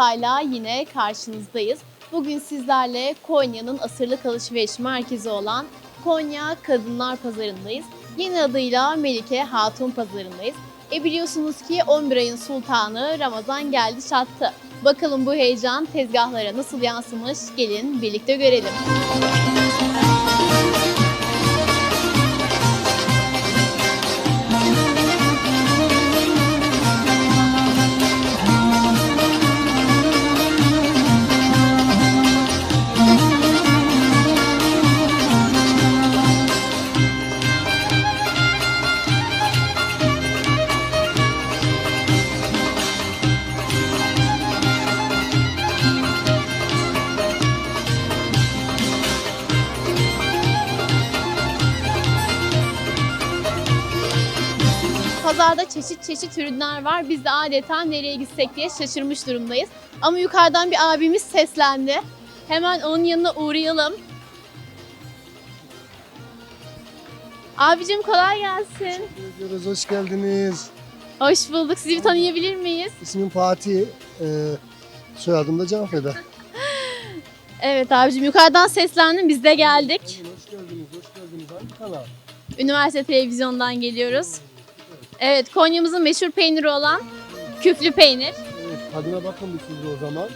Haftayla yine karşınızdayız. Bugün sizlerle Konya'nın asırlık alışveriş merkezi olan Konya Kadınlar Pazarı'ndayız. Yeni adıyla Melike Hatun Pazarı'ndayız. E biliyorsunuz ki 11 ayın sultanı Ramazan geldi çattı. Bakalım bu heyecan tezgahlara nasıl yansımış? Gelin birlikte görelim. Pazarda çeşit çeşit ürünler var. Biz de adeta nereye gitsek diye şaşırmış durumdayız. Ama yukarıdan bir abimiz seslendi. Hemen onun yanına uğrayalım. Abicim kolay gelsin. Ediyoruz, hoş geldiniz. Hoş bulduk. Sizi bir tanıyabilir miyiz? İsmim Fatih, e, soyadım da Canfeda. Evet abicim yukarıdan seslendim. Biz de geldik. Hoş geldiniz, hoş geldiniz. Hangi kanal? Üniversite televizyondan geliyoruz. Evet Konya'mızın meşhur peyniri olan küflü peynir. Evet, tadına bakın siz o zaman.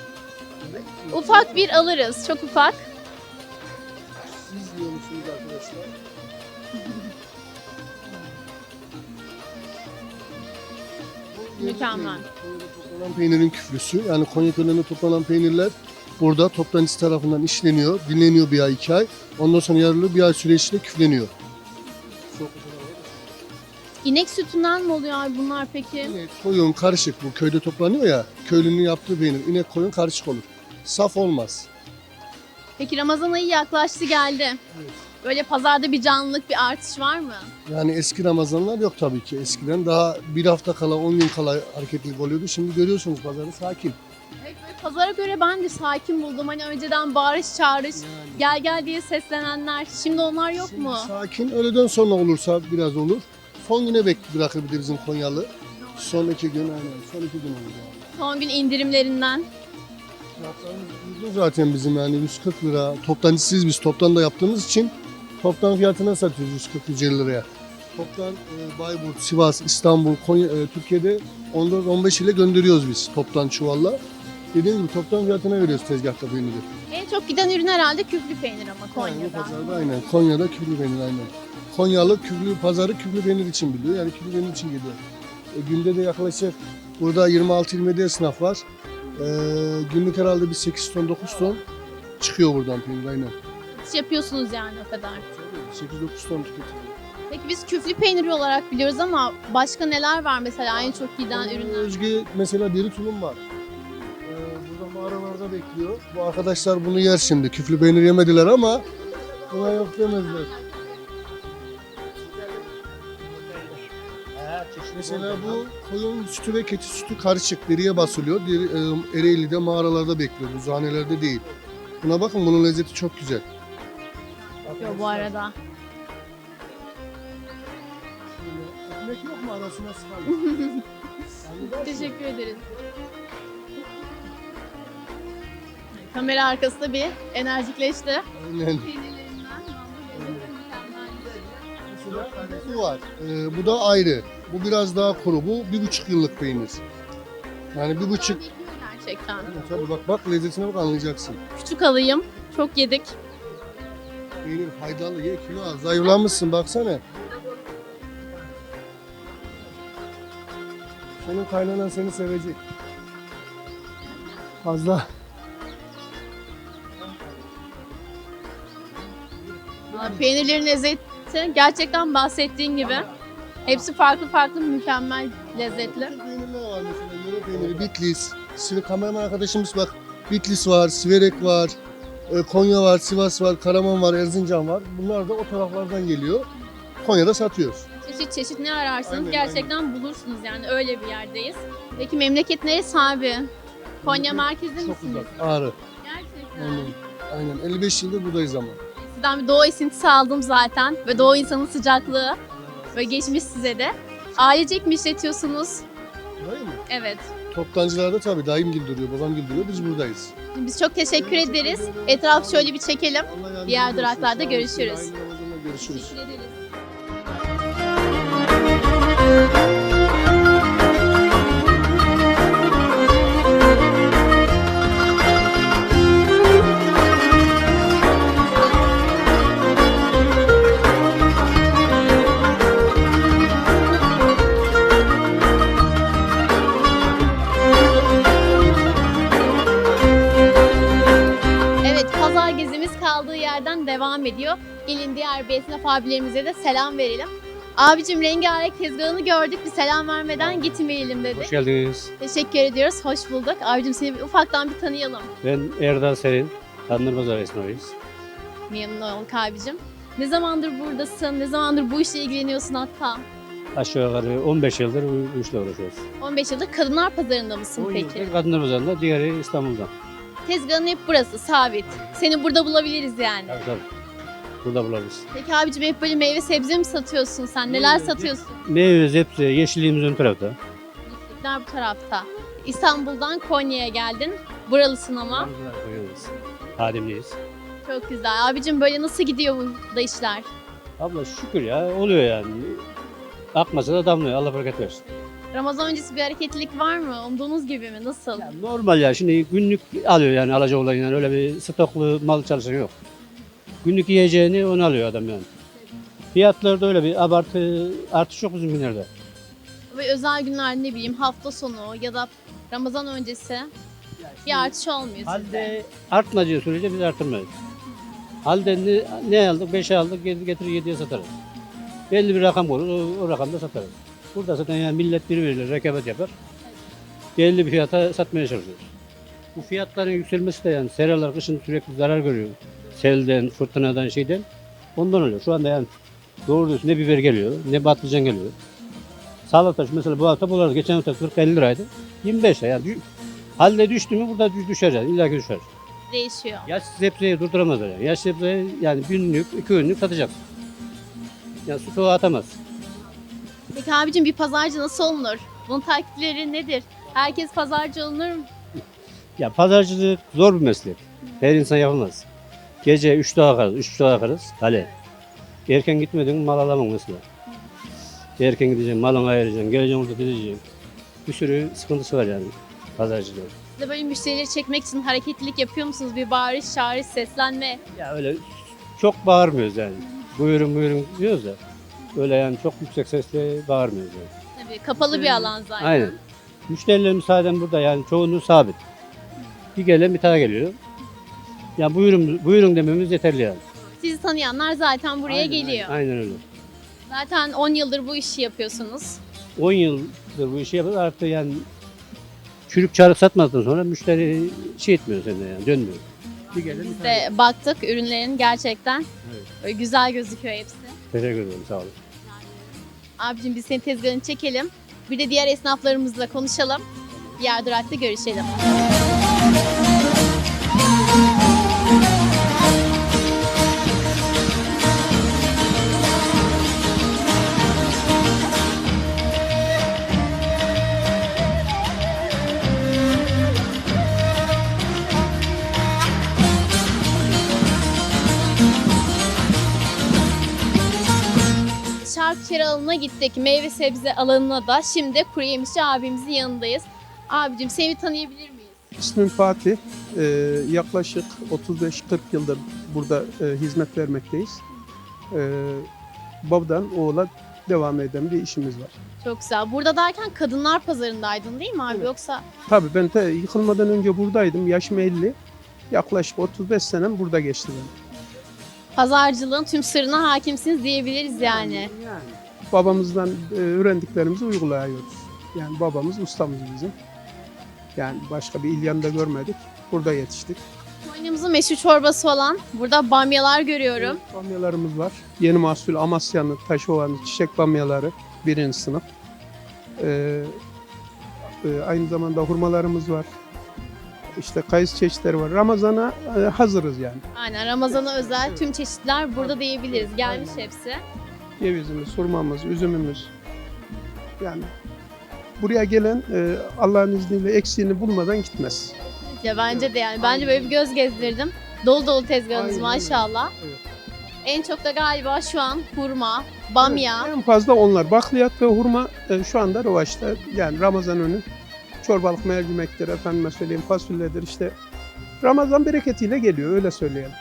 Ufak bir alırız. Çok ufak. Siz yiyor musunuz arkadaşlar? Mükemmel. Konya'da toplanan peynirin küflüsü. Yani Konya köylerinde toplanan peynirler burada toptancısı tarafından işleniyor, dinleniyor bir ay, iki ay. Ondan sonra yarılı bir ay süreçte küfleniyor. İnek sütünden mi oluyor abi bunlar peki? İnek, koyun karışık bu köyde toplanıyor ya. Köylünün yaptığı peynir. İnek koyun karışık olur. Saf olmaz. Peki Ramazan ayı yaklaştı geldi. Evet. Böyle pazarda bir canlılık, bir artış var mı? Yani eski Ramazanlar yok tabii ki. Eskiden daha bir hafta kala, 10 gün kala hareketlilik oluyordu. Şimdi görüyorsunuz pazarı sakin. Evet, böyle pazara göre ben de sakin buldum. Hani önceden bağırış çağırış, gel gel diye seslenenler. Şimdi onlar yok Şimdi mu? Sakin. Öğleden sonra olursa biraz olur. Son güne de bizim Konyalı. Son iki gün aynen. Son iki gün yani. Son gün indirimlerinden. Fiyatlarımız uygun zaten bizim yani 140 lira. Toptancısıyız biz. Toptan da yaptığımız için toptan fiyatına satıyoruz 140-150 liraya. Toptan e, Bayburt, Sivas, İstanbul, Konya, e, Türkiye'de 14-15 ile gönderiyoruz biz toptan çuvalla. Dediğim gibi toptan fiyatına veriyoruz tezgahta peyniri. En çok giden ürün herhalde küflü peynir ama Konya'da. pazarda aynen. Konya'da küflü peynir aynen. Konyalı küflü pazarı küflü peynir için biliyor. Yani küflü peynir için geliyor. E, günde de yaklaşık burada 26-27 esnaf var. E, günlük herhalde bir 8 ton 9 ton çıkıyor buradan peynir aynen. Siz yapıyorsunuz yani o kadar. 8-9 ton tüketiliyor. Peki biz küflü peyniri olarak biliyoruz ama başka neler var mesela en çok giden ürünler? Özgü mesela deri tulum var. Burada bekliyor. Bu arkadaşlar bunu yer şimdi. Küflü peynir yemediler ama buna yok demezler. Mesela bu koyun sütü ve keçi sütü karışık deriye basılıyor. Deri, e, Ereğli'de mağaralarda bekliyor. Buzhanelerde değil. Buna bakın bunun lezzeti çok güzel. Yok bu arada. Ekmek yok mu arasına sıkalım? Teşekkür ederiz. Kamera arkasında bir enerjikleşti. Aynen. Bu var. Ee, bu da ayrı. Bu biraz daha kuru. Bu bir buçuk yıllık peynir. Yani bir buçuk. Gerçekten. Tabii bak bak lezzetine bak anlayacaksın. Küçük alayım. Çok yedik. Peynir faydalı ye kilo al. Zayıflamışsın baksana. Senin kaynanan seni sevecek. Fazla. Peynirlerin lezzeti gerçekten bahsettiğin gibi. Hepsi farklı farklı mükemmel lezzetli. Peynirler var mesela. Yöre peyniri, Bitlis. Şimdi kameraman arkadaşımız bak. Bitlis var, Siverek var. e, Konya var, Sivas var, Karaman var, Erzincan var. Bunlar da o taraflardan geliyor. Konya'da satıyoruz. Çeşit çeşit ne ararsanız Aynen, gerçekten bulursunuz yani öyle bir yerdeyiz. Peki memleket neresi abi? Konya merkezde Çok misiniz? uzak. Ağrı. Gerçekten. Aynen. Aynen. 55 yıldır buradayız ama. Sizden bir doğu esintisi aldım zaten ve doğu insanın sıcaklığı ve geçmiş size de. Ailecek mi işletiyorsunuz? Burayı mı? Evet. Toptancılarda tabii daim gil duruyor, babam gil duruyor. Biz buradayız. Biz çok teşekkür ederiz. Etrafı şöyle bir çekelim. Diğer duraklarda görüşürüz. Ramazanlar, görüşürüz. Teşekkür ederiz. Yerden devam ediyor. Gelin diğer bir esnaf abilerimize de selam verelim. Abicim rengarenk tezgahını gördük. Bir selam vermeden gitmeyelim dedik. Hoş geldiniz. Teşekkür ediyoruz. Hoş bulduk. Abicim seni bir ufaktan bir tanıyalım. Ben Erdal Serin, Tanrı Pazar esnafıyız. Memnun olduk abicim. Ne zamandır buradasın? Ne zamandır bu işle ilgileniyorsun hatta? Aşağı yukarı 15 yıldır bu işle uğraşıyoruz. 15 yıldır kadınlar pazarında mısın 10 peki? yıldır Kadınlar Pazarı'nda, diğeri İstanbul'da. Tezgahın hep burası, sabit. Seni burada bulabiliriz yani. Tabii tabii. Burada bulabiliriz. Peki abicim hep böyle meyve sebze mi satıyorsun sen? Neler Meyve, satıyorsun? Meyve, zepse, yeşilliğimiz ön tarafta. Yeşillikler bu tarafta. İstanbul'dan Konya'ya geldin. Buralısın ama. Koyuyoruz. Hadimliyiz. Çok güzel. Abicim böyle nasıl gidiyor burada işler? Abla şükür ya oluyor yani. Akmasa da damlıyor. Allah bereket versin. Ramazan öncesi bir hareketlilik var mı? Umduğunuz gibi mi? Nasıl? Ya normal ya şimdi günlük alıyor yani alacak olan yani öyle bir stoklu mal çalışan yok. Günlük yiyeceğini onu alıyor adam yani. Fiyatlarda öyle bir abartı artış yok bizim günlerde. Ve özel günler ne bileyim hafta sonu ya da Ramazan öncesi bir artış olmuyor sizde. Halde artmadığı sürece biz artırmayız. Halde ne, ne aldık? 5'e aldık, getirir 7'ye satarız. Belli bir rakam olur, o, o rakamda satarız. Burada zaten yani millet birbiriyle rekabet yapar. Belli bir fiyata satmaya çalışıyoruz. Bu fiyatların yükselmesi de yani seralar kışın sürekli zarar görüyor. Selden, fırtınadan, şeyden. Ondan oluyor. Şu anda yani doğru diyorsun ne biber geliyor, ne patlıcan geliyor. Salata mesela bu hafta bulardı. Geçen hafta 40-50 liraydı. 25 lira yani. Halde düştü mü burada düş- düşer yani. İlla ki düşer. Değişiyor. Yaş sebzeyi durduramazlar yani. Yaş sebzeyi yani günlük, iki günlük satacak. Yani stoğa atamaz. Peki abicim bir pazarcı nasıl olunur? Bunun taktikleri nedir? Herkes pazarcı olunur mu? Ya pazarcılık zor bir meslek. Her insan yapamaz. Gece 3'te kalkarız, 3'te kalkarız. Hale. Erken gitmedin mal alamam mesela. Erken gideceksin, malını ayıracaksın, geleceksin orada gideceksin. Bir sürü sıkıntısı var yani pazarcılığın. Siz de böyle müşterileri çekmek için hareketlilik yapıyor musunuz? Bir bağırış, çağırış, seslenme. Ya öyle çok bağırmıyoruz yani. Buyurun buyurun diyoruz da. Öyle yani çok yüksek sesle bağırmıyoruz yani. Tabii kapalı bir alan zaten. Aynen. Müşterilerimiz zaten burada yani çoğunluğu sabit. Bir gelen bir tane geliyor. Ya buyurun buyurun dememiz yeterli yani. Sizi tanıyanlar zaten buraya Aynen, geliyor. Aynen, öyle. Zaten 10 yıldır bu işi yapıyorsunuz. 10 yıldır bu işi yapıyoruz artık yani çürük çarık satmadıktan sonra müşteri şey etmiyor senden yani dönmüyor. Bir gelen bir Biz tane. de baktık ürünlerin gerçekten Evet. böyle güzel gözüküyor hepsi. Teşekkür ederim sağ olun. Abicim biz senin tezgahını çekelim. Bir de diğer esnaflarımızla konuşalım. Diğer durakta görüşelim. Şarkışehir alanına gittik. Meyve sebze alanına da şimdi kuru yemişçi abimizin yanındayız. Abicim seni tanıyabilir miyiz? İsmim Fatih. Ee, yaklaşık 35-40 yıldır burada e, hizmet vermekteyiz. Ee, babadan oğula devam eden bir işimiz var. Çok güzel. Burada derken kadınlar pazarındaydın değil mi abi? Evet. Yoksa Tabii ben de yıkılmadan önce buradaydım. Yaşım 50. Yaklaşık 35 senem burada geçti benim. Pazarcılığın tüm sırrına hakimsiniz diyebiliriz yani. Babamızdan e, öğrendiklerimizi uyguluyoruz. Yani babamız ustamız bizim. Yani başka bir ilyanda görmedik. Burada yetiştik. Konya'mızın meşhur çorbası olan burada bamyalar görüyorum. Bamyalarımız var. Yeni mahsul Amasya'nın Taşova'nın çiçek bamyaları birinci sınıf. Ee, e, aynı zamanda hurmalarımız var. İşte kayısı çeşitleri var. Ramazana e, hazırız yani. Aynen Ramazan'a özel tüm çeşitler burada diyebiliriz. Gelmiş hepsi. Cevizimiz, hurmamız, üzümümüz. Yani buraya gelen e, Allah'ın izniyle eksiğini bulmadan gitmez. Ya bence de yani. Bence böyle bir göz gezdirdim. Dolu dolu tezgahınız Aynen öyle. maşallah. Evet. En çok da galiba şu an hurma, bamya. En fazla onlar. Bakliyat ve hurma e, şu anda revaçta. Yani Ramazan önü çorbalık mercimektir, efendime söyleyeyim fasulyedir işte. Ramazan bereketiyle geliyor öyle söyleyelim.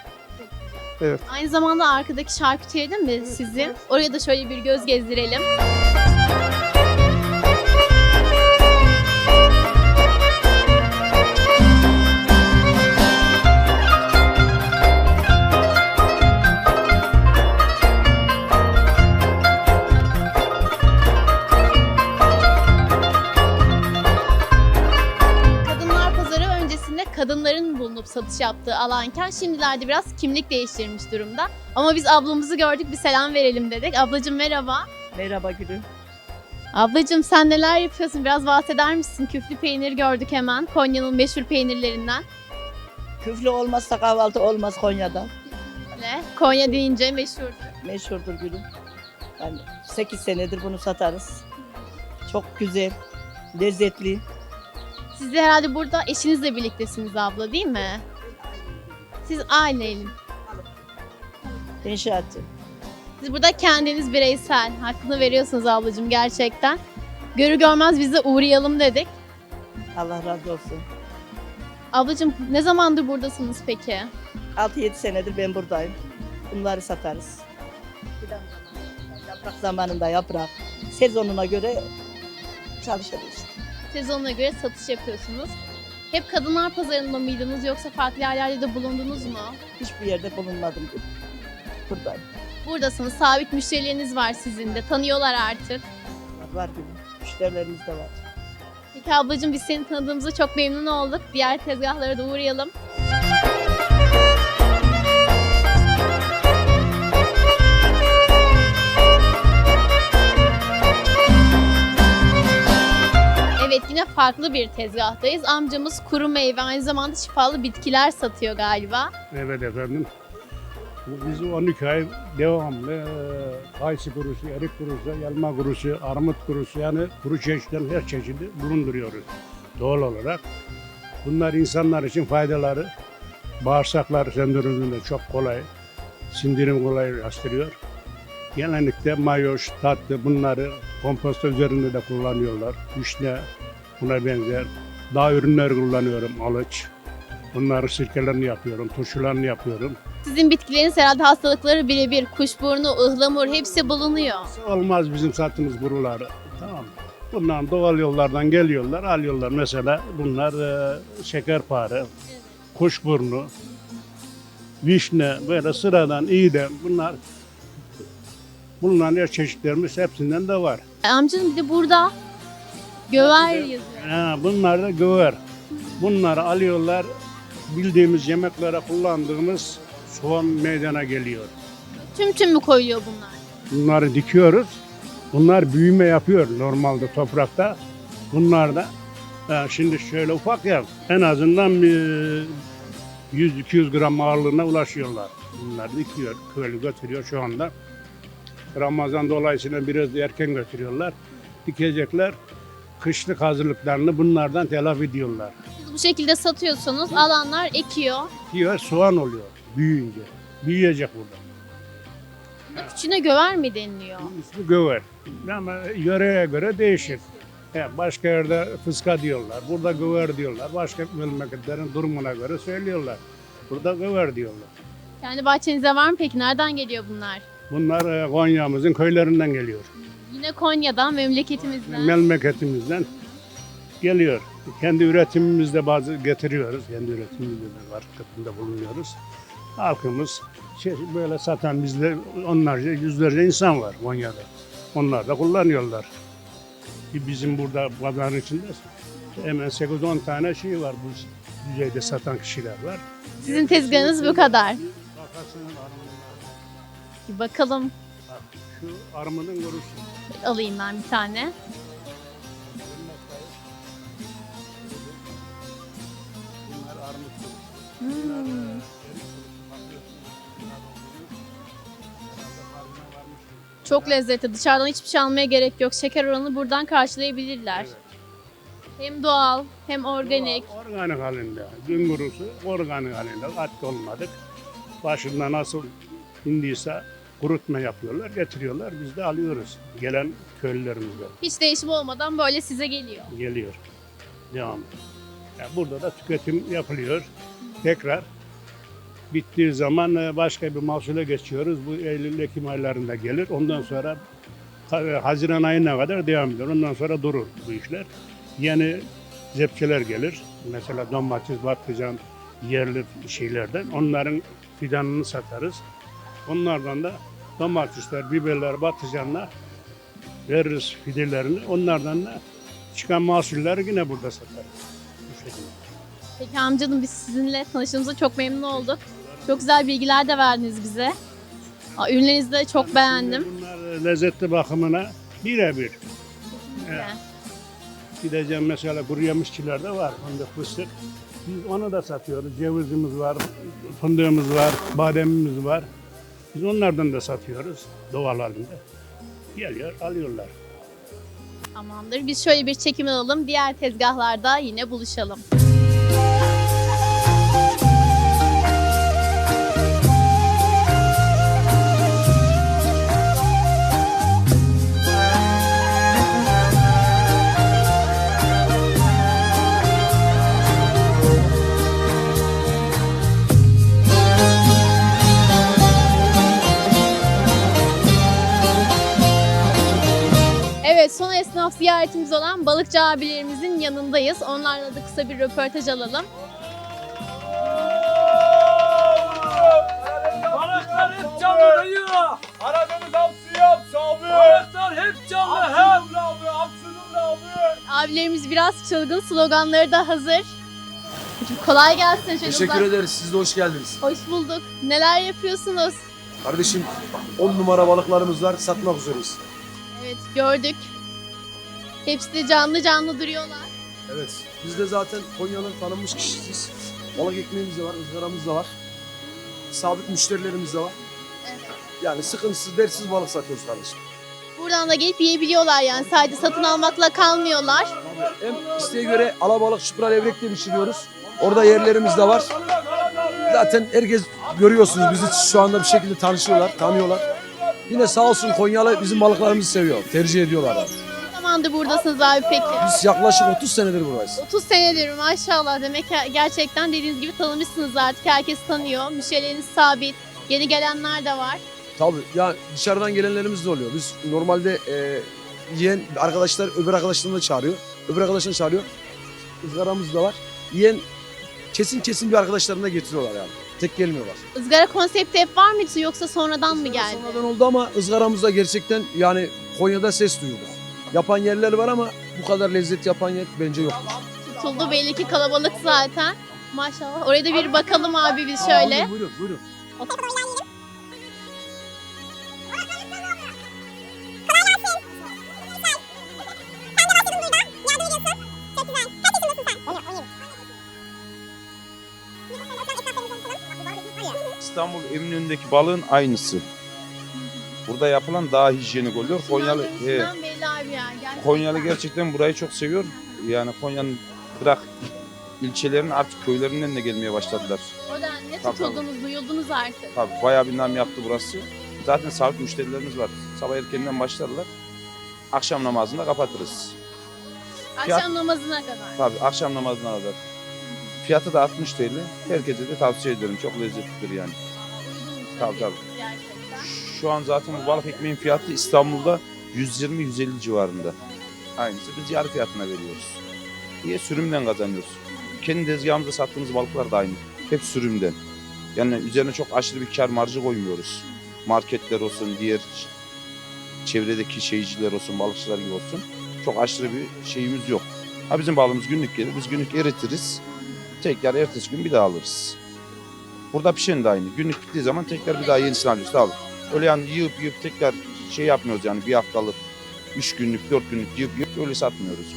Aynı zamanda arkadaki şarküteri de mi sizin? Oraya da şöyle bir göz gezdirelim. Bulunup satış yaptığı alanken şimdilerde biraz kimlik değiştirmiş durumda. Ama biz ablamızı gördük bir selam verelim dedik. Ablacığım merhaba. Merhaba gülüm. Ablacığım sen neler yapıyorsun? Biraz bahseder misin? Küflü peynir gördük hemen. Konya'nın meşhur peynirlerinden. Küflü olmazsa kahvaltı olmaz Konya'da. Öyle. Konya deyince meşhurdur. Meşhurdur gülüm. Yani 8 senedir bunu satarız. Çok güzel, lezzetli. Siz de herhalde burada eşinizle birliktesiniz abla değil mi? Siz aileyle. İnşaatçı. Siz burada kendiniz bireysel. Hakkını veriyorsunuz ablacığım gerçekten. Görü görmez bize uğrayalım dedik. Allah razı olsun. Ablacığım ne zamandır buradasınız peki? 6-7 senedir ben buradayım. Bunları satarız. Yaprak zamanında yaprak. Sezonuna göre çalışırız. Sezonuna göre satış yapıyorsunuz. Hep kadınlar pazarında mıydınız yoksa farklı yerlerde de bulundunuz mu? Hiçbir yerde bulunmadım. Buradayım. Buradasınız, sabit müşterileriniz var sizin de. Tanıyorlar artık. Var, var gülüm. Müşterilerimiz de var. Peki ablacığım biz seni tanıdığımıza çok memnun olduk. Diğer tezgahlara da uğrayalım. Farklı bir tezgahtayız. Amcamız kuru meyve aynı zamanda şifalı bitkiler satıyor galiba. Evet efendim. Biz 12 ay devamlı e, kayısı kurusu, erik kurusu, elma kurusu, armut kurusu yani kuru çeşitlerin her çeşidi bulunduruyoruz doğal olarak. Bunlar insanlar için faydaları. Bağırsaklar sendromunda çok kolay, sindirim kolaylaştırıyor. Genellikle mayoş, tatlı bunları komposto üzerinde de kullanıyorlar. Vişne buna benzer. Dağ ürünleri kullanıyorum, alıç. Bunları sirkelerini yapıyorum, turşularını yapıyorum. Sizin bitkileriniz herhalde hastalıkları birebir. Kuşburnu, ıhlamur hepsi bulunuyor. Olmaz bizim sattığımız buraları. Tamam? Bunlar doğal yollardan geliyorlar, alıyorlar. Mesela bunlar e, şekerpare, kuşburnu, vişne, böyle sıradan iğdem bunlar Bunların her çeşitlerimiz hepsinden de var. Amcam bir de burada göver yazıyor. Ha, bunlar da göver. Bunları alıyorlar, bildiğimiz yemeklere kullandığımız soğan meydana geliyor. Tüm tüm mü koyuyor bunlar? Bunları dikiyoruz. Bunlar büyüme yapıyor normalde toprakta. Bunlar da şimdi şöyle ufak ya en azından bir 100-200 gram ağırlığına ulaşıyorlar. Bunlar dikiyor, köylü götürüyor şu anda. Ramazan dolayısıyla biraz erken götürüyorlar. Dikecekler. Kışlık hazırlıklarını bunlardan telafi ediyorlar. Siz bu şekilde satıyorsunuz, alanlar ekiyor. Diyor soğan oluyor büyüyünce. Büyüyecek burada. Buna Küçüğüne göver mi deniliyor? İsmi göver. Ama yöreye göre değişir. Ya başka yerde fıska diyorlar. Burada göver diyorlar. Başka memleketlerin durumuna göre söylüyorlar. Burada göver diyorlar. Kendi bahçenize var mı peki? Nereden geliyor bunlar? Bunlar e, Konya'mızın köylerinden geliyor. Yine Konya'dan, memleketimizden. Memleketimizden geliyor. Kendi üretimimizde bazı getiriyoruz. Kendi üretimimizde de var. Katında bulunuyoruz. Halkımız şey, böyle satan bizde onlarca, yüzlerce insan var Konya'da. Onlar da kullanıyorlar. Ki Bizim burada pazarın içinde hemen 8-10 tane şey var bu düzeyde satan kişiler var. Sizin tezgahınız bu kadar. Bakarsın bakalım. Şu armudun kurusu. Alayım ben bir tane. Hmm. Çok lezzetli. Dışarıdan hiçbir şey almaya gerek yok. Şeker oranını buradan karşılayabilirler. Evet. Hem doğal hem organik. Organik halinde. Gün kurusu organik halinde. Katkı olmadık. Başında nasıl indiyse kurutma yapıyorlar, getiriyorlar. Biz de alıyoruz. Gelen köylülerimizden Hiç değişim olmadan böyle size geliyor. geliyor. Devam. Yani burada da tüketim yapılıyor. Tekrar bittiği zaman e, başka bir mahsule geçiyoruz. Bu Eylül-Ekim aylarında gelir. Ondan sonra tabii Haziran ayına kadar devam eder. Ondan sonra durur bu işler. Yeni zepçeler gelir. Mesela domates, patlıcan, yerli şeylerden. Onların fidanını satarız. Onlardan da domatesler, biberler, patlıcanlar veririz fidelerini. Onlardan da çıkan mahsulleri yine burada satarız. Bu şekilde. Peki amcanım biz sizinle tanıştığımıza çok memnun olduk. Çok güzel bilgiler de verdiniz bize. Aa, Ürünlerinizi de çok beğendim. Bunlar lezzetli bakımına birebir. Evet. Gideceğim mesela kuru yemişçiler de var. Onda fıstık. Biz onu da satıyoruz. Cevizimiz var, fındığımız var, bademimiz var. Biz onlardan da satıyoruz doğal. Geliyor, alıyorlar. Tamamdır. Biz şöyle bir çekim alalım. Diğer tezgahlarda yine buluşalım. Evet son esnaf ziyaretimiz olan balıkçı abilerimizin yanındayız. Onlarla da kısa bir röportaj alalım. Balıklar hep canlı dayı. Aradığımız hamsi abi. Balıklar hep canlı hep. abi, abi. Abilerimiz biraz çılgın sloganları da hazır. Kolay gelsin. Şöyle Teşekkür uzak- ederiz. Siz de hoş geldiniz. Hoş bulduk. Neler yapıyorsunuz? Kardeşim 10 numara balıklarımız var. Satmak üzereyiz. Evet gördük. Hepsi de canlı canlı duruyorlar. Evet. Biz de zaten Konya'nın tanınmış kişisiyiz. Balık ekmeğimiz de var, ızgaramız da var. Sabit müşterilerimiz de var. Evet. Yani sıkıntısız, dersiz balık satıyoruz kardeşim. Buradan da gelip yiyebiliyorlar yani. Sadece satın almakla kalmıyorlar. Hem isteğe göre alabalık, şıpra levrek de pişiriyoruz. Orada yerlerimiz de var. Zaten herkes görüyorsunuz bizi şu anda bir şekilde tanışıyorlar, tanıyorlar. Yine sağ olsun Konyalı bizim balıklarımızı seviyor, tercih ediyorlar. abi. Zamandır buradasınız abi peki? Biz yaklaşık 30 senedir buradayız. 30 senedir maşallah. Demek ki gerçekten dediğiniz gibi tanımışsınız artık. Herkes tanıyor. Müşterileriniz sabit. Yeni gelenler de var. Tabii ya dışarıdan gelenlerimiz de oluyor. Biz normalde e, yiyen arkadaşlar öbür arkadaşlarını da çağırıyor. Öbür arkadaşlarını çağırıyor. Izgaramız da var. Yiyen kesin kesin bir arkadaşlarını da getiriyorlar yani. Tek gelmiyorlar. Izgara konsepti hep var mıydı yoksa sonradan mı geldi? Sonradan oldu ama ızgaramızda gerçekten yani Konya'da ses duyurduk. Yapan yerler var ama bu kadar lezzet yapan yer bence yok. Tutuldu belli ki kalabalık zaten. Maşallah. Oraya da bir bakalım abi biz şöyle. Buyurun buyurun. İstanbul Eminönü'ndeki balığın aynısı. Burada yapılan daha hijyenik oluyor. Konyalı, Şundan ya. Gerçekten. Konyalı gerçekten burayı çok seviyor. Yani Konya'nın bırak ilçelerinin artık köylerinden de gelmeye başladılar. O da ne Tabii, tutuldunuz, duyuldunuz artık. Tabii bayağı bir nam yaptı burası. Zaten sabit müşterilerimiz var. Sabah erkeninden başlarlar. Akşam namazında kapatırız. Akşam Fiyat- namazına kadar. Tabii akşam namazına kadar. Fiyatı da 60 TL. Herkese de tavsiye ederim. Çok lezzetlidir yani. Uygun Tabii, tabii. Gerçekten. Şu an zaten bu balık ekmeğin fiyatı İstanbul'da 120-150 civarında. Aynısı biz yarı fiyatına veriyoruz. Niye? Sürümden kazanıyoruz. Kendi tezgahımızda sattığımız balıklar da aynı. Hep sürümden. Yani üzerine çok aşırı bir kar marjı koymuyoruz. Marketler olsun, diğer çevredeki şeyciler olsun, balıkçılar gibi olsun. Çok aşırı bir şeyimiz yok. Ha bizim balığımız günlük gelir. Biz günlük eritiriz. Tekrar ertesi gün bir daha alırız. Burada pişen de aynı. Günlük bittiği zaman tekrar bir daha yenisini alıyoruz. Tabii. Öyle yani yığıp yığıp tekrar şey yapmıyoruz yani bir haftalık, üç günlük, dört günlük yığıp yığıp öyle satmıyoruz.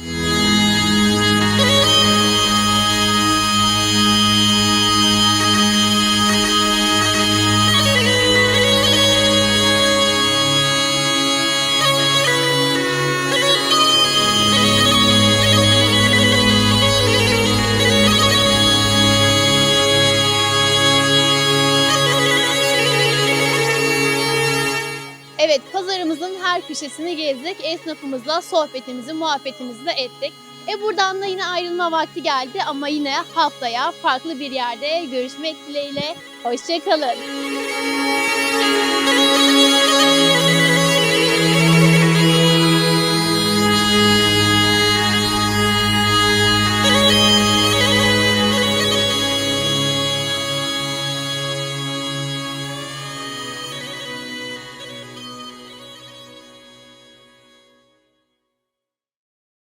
Evet pazarımızın her köşesini gezdik. Esnafımızla sohbetimizi, muhabbetimizi de ettik. E buradan da yine ayrılma vakti geldi ama yine haftaya farklı bir yerde görüşmek dileğiyle. Hoşçakalın.